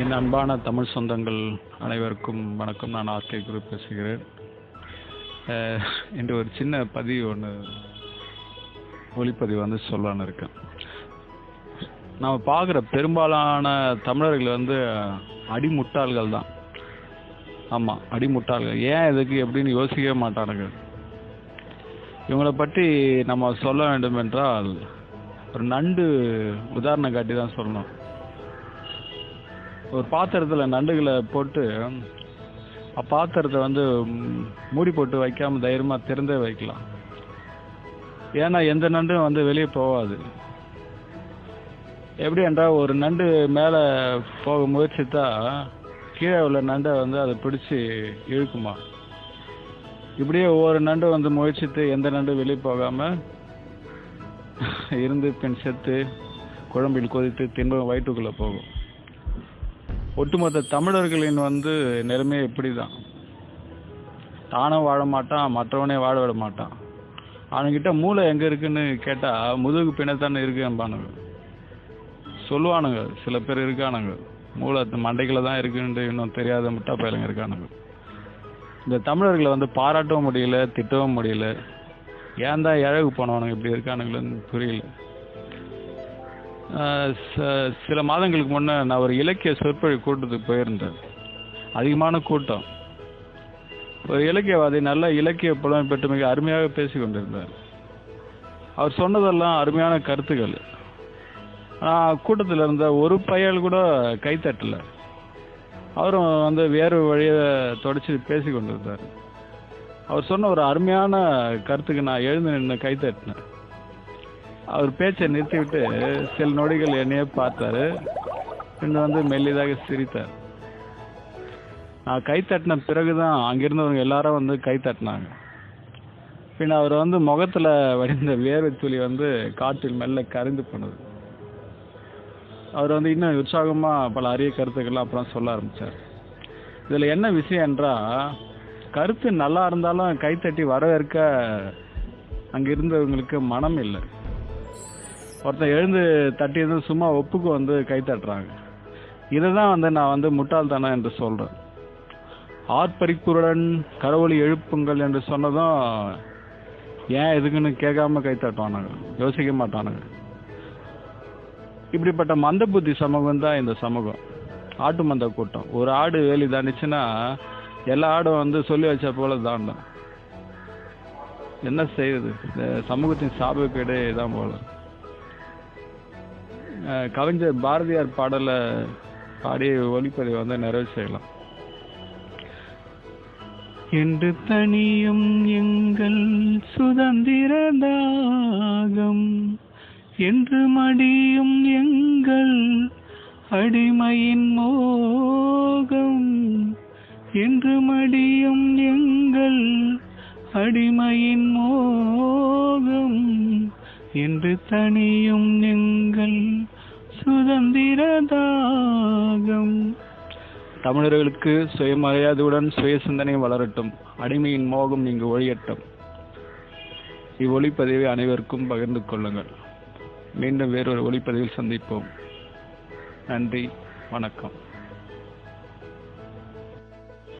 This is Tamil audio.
என் அன்பான தமிழ் சொந்தங்கள் அனைவருக்கும் வணக்கம். நான் ஆர்கே குரு பேசுகிறேன். என்று இன்று ஒரு சின்ன பதிவு ஒன்று ஒளிப்பதிவு வந்து சொல்லலான்னு இருக்கேன். நம்ம பார்க்குற பெரும்பாலான தமிழர்கள் வந்து அடிமுட்டாள்கள் தான். ஆமாம் அடிமுட்டாள்கள். ஏன் இதுக்கு எப்படின்னு யோசிக்கவே மாட்டானுங்க. இவங்களை பற்றி நம்ம சொல்ல வேண்டும் என்றால் ஒரு நண்டு உதாரணம் காட்டி தான் சொல்லணும். ஒரு பாத்திரத்தில் நண்டுகளை போட்டு பாத்திரத்தை வந்து மூடி போட்டு வைக்காமல் தைரியமாக திறந்தே வைக்கலாம். ஏன்னா எந்த நண்டும் வந்து வெளியே போகாது. எப்படி என்றால் ஒரு நண்டு மேலே போக முயற்சித்தா கீழே உள்ள நண்டை வந்து அதை பிடிச்சி இழுக்குமா. இப்படியே ஒவ்வொரு நண்டு வந்து முயற்சித்து எந்த நண்டு வெளியே போகாமல் இருந்து பின் செத்து குழம்பில் கொதித்து தின்பம் வயிற்றுக்குள்ளே போகும். ஒட்டுமொத்த தமிழர்களின் வந்து நிலைமை இப்படிதான். தானும் வாழ மாட்டான் மற்றவனே வாழ விட மாட்டான். அவனுக்கிட்ட மூளை எங்கே இருக்குன்னு கேட்டால் முதுகு பின்னத்தானே இருக்கும்பானுங்க சொல்லுவானுங்க சில பேர் இருக்கானுங்க. மூளை மண்டைக்கில் தான் இருக்குன்ட்டு இன்னும் தெரியாத முட்டா பயலுங்க இருக்கானுங்க. இந்த தமிழர்களை வந்து பாராட்டவும் முடியல திட்டவும் முடியல. ஏன் தான் இழகு போனவனுங்க இப்படி இருக்கானுங்களேன்னு புரியல. சில மாதங்களுக்கு முன்னே நான் ஒரு இலக்கிய சொற்பொழி கூட்டத்துக்கு போயிருந்தேன். அதிகமான கூட்டம். ஒரு இலக்கியவாதி நல்ல இலக்கிய புலமை பெற்று மிக அருமையாக பேசி கொண்டிருந்தார் அவர் சொன்னதெல்லாம் அருமையான கருத்துக்கள். ஆனால் கூட்டத்தில் இருந்த ஒரு பையல் கூட கைத்தட்டல அவரும் வந்து வேறு வழியை தொடச்சி பேசி கொண்டிருந்தார் அவர் சொன்ன ஒரு அருமையான கருத்துக்கு நான் எழுந்து நின்று கைத்தட்டினேன் அவர் பேச்சை நிறுத்திவிட்டு சில நொடிகள் என்னையே பார்த்தாரு. பின்ன வந்து மெல்லிதாக சிரித்தார். நான் கை தட்டின பிறகுதான் அங்கிருந்தவங்க எல்லாரும் வந்து கை தட்டினாங்க. பின் அவர் வந்து முகத்துல வடிந்த வேர்வை துளி வந்து காற்றில் மெல்ல கரைந்து போனது. அவர் வந்து இன்னும் உற்சாகமா பல அரிய கருத்துக்கள்லாம் அப்புறம் சொல்ல ஆரம்பிச்சார். இதுல என்ன விஷயம் என்றா கருத்து நல்லா இருந்தாலும் கைத்தட்டி வரவேற்க அங்கே இருந்தவங்களுக்கு மனம் இல்லை. ஒருத்தன் எழுந்து தட்டியது சும்மா ஒப்புக்கு வந்து கை தட்டுறாங்க. இதை தான் வந்து நான் வந்து முட்டாள்தனம் என்று சொல்கிறேன் ஆர்ப்பரிப்புடன் கரவொலி எழுப்புங்கள் என்று சொன்னதும் ஏன் எதுக்குன்னு கேட்காம கை தட்டுவானுங்க. யோசிக்க மாட்டானுங்க. இப்படிப்பட்ட மந்த புத்தி சமூகம் தான் இந்த சமூகம். ஆட்டு மந்த கூட்டம். ஒரு ஆடு வேலி தாண்டிச்சுன்னா எல்லா ஆடும் வந்து சொல்லி வச்ச போல தாண்டும். என்ன செய்யுது இந்த சமூகத்தின் சாபக்கேடே இதான் போல. கவிஞர் பாரதியார் பாடலை பாடி ஒளிப்பதிவு வந்து நிறைவு செய்யலாம். என்று தனியும் எங்கள் சுதந்திர தாகம் என்று மடியும் எங்கள் அடிமையின் மோகம் என்று மடியும் எங்கள் அடிமையின் மோகம் என்று தனியும் எங்கள் சுதந்திர தமிழர்களுக்கு சுயமரியாதையுடன் சுய சிந்தனை வளரட்டும். அடிமையின் மோகம் நீங்க ஒழியட்டும் இவ்வொளிப்பதிவை அனைவருக்கும் பகிர்ந்து கொள்ளுங்கள். மீண்டும் வேறொரு ஒளிப்பதிவில் சந்திப்போம். நன்றி. வணக்கம்.